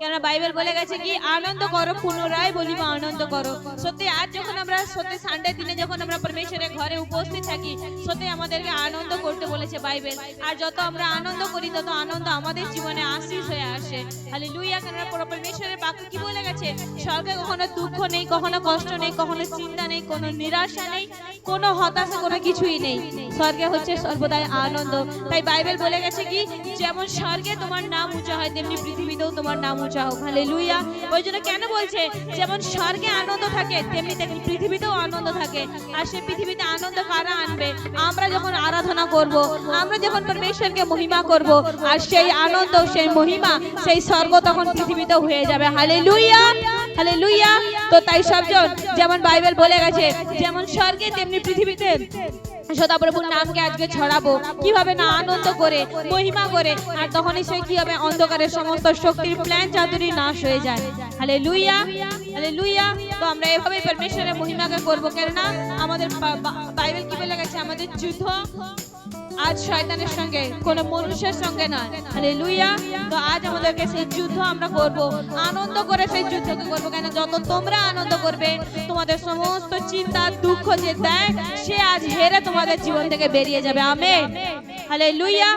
কেননা বাইবেল বলে গেছে কি, আনন্দ করো, পুনরায় বলিব আনন্দ করো। সত্যি, আজ যখন আমরা, সত্যি সানডে দিনে যখন আমরা পরমেশ্বরের ঘরে উপস্থিত থাকি, সত্যি আমাদেরকে আনন্দ করতে বলেছে বাইবেল। আর যত আমরা আনন্দ করি, তত আনন্দ আমাদের জীবনে আশিস আসে খালি লুইয়া কেননা পুরো পরমেশ্বরের বাক্য কি বলে গেছে? স্বর্গে কখনো দুঃখ নেই, কখনো কষ্ট নেই, কখনো চিন্তা নেই, কোনো নিরাশা নেই, কোনো হতাশা, কোনো কিছুই নেই। স্বর্গে হচ্ছে সর্বদাই আনন্দ। তাই বাইবেল বলে গেছে কি? যেমন স্বর্গে তোমার নাম উঁচা হয়, তেমনি পৃথিবীতেও তোমার নাম উঁচা হোক। হালে লুইয়া ওই জন্য কেন বলছে? যেমন স্বর্গে আনন্দ থাকে, তেমনি তেমনি পৃথিবীতেও আনন্দ থাকে। আর সেই পৃথিবীতে আনন্দ কারা আনবে? আমরা যখন আরাধনা করব, আমরা যখন পরমেশ্বরকে মহিমা করব, আর সেই আনন্দ, সেই মহিমা সেই স্বর্গ তখন পৃথিবীতে হয়ে যাবে। হালে লুইয়া হালে লুইয়া তো তাই সবজন যেমন বাইবেল বলে গেছে, যেমন স্বর্গে তেমনি পৃথিবীতে। সদাপ্রভুর নামকে আজকে ছড়াবো। কীভাবে না আনন্দ করে, মহিমা করে, আর তখনই সে কি হবে? অন্ধকারের সমস্ত শক্তির প্ল্যান চাতুরি নাশ হয়ে যায়। হালে লুইয়া হালে লুইয়া আমরা এভাবেই পরমেশ্বরের মহিমাকে করব। কেননা আমাদের বাইবেল কি বলে গেছে? আমাদের যুদ্ধ আজ শয়তানের সঙ্গে, কোন মানুষের সঙ্গে নয়। হালে লুইয়া তো আজ আমাদেরকে সেই যুদ্ধ আমরা করব। আনন্দ করে সেই যুদ্ধকে করব। কেন যত তোমরা আনন্দ করবে, তোমাদের সমস্ত চিন্তা, দুঃখ যে দেয়, সে আজ হেরে তোমাদের জীবন থেকে বেরিয়ে যাবে। আমি হালে লুইয়া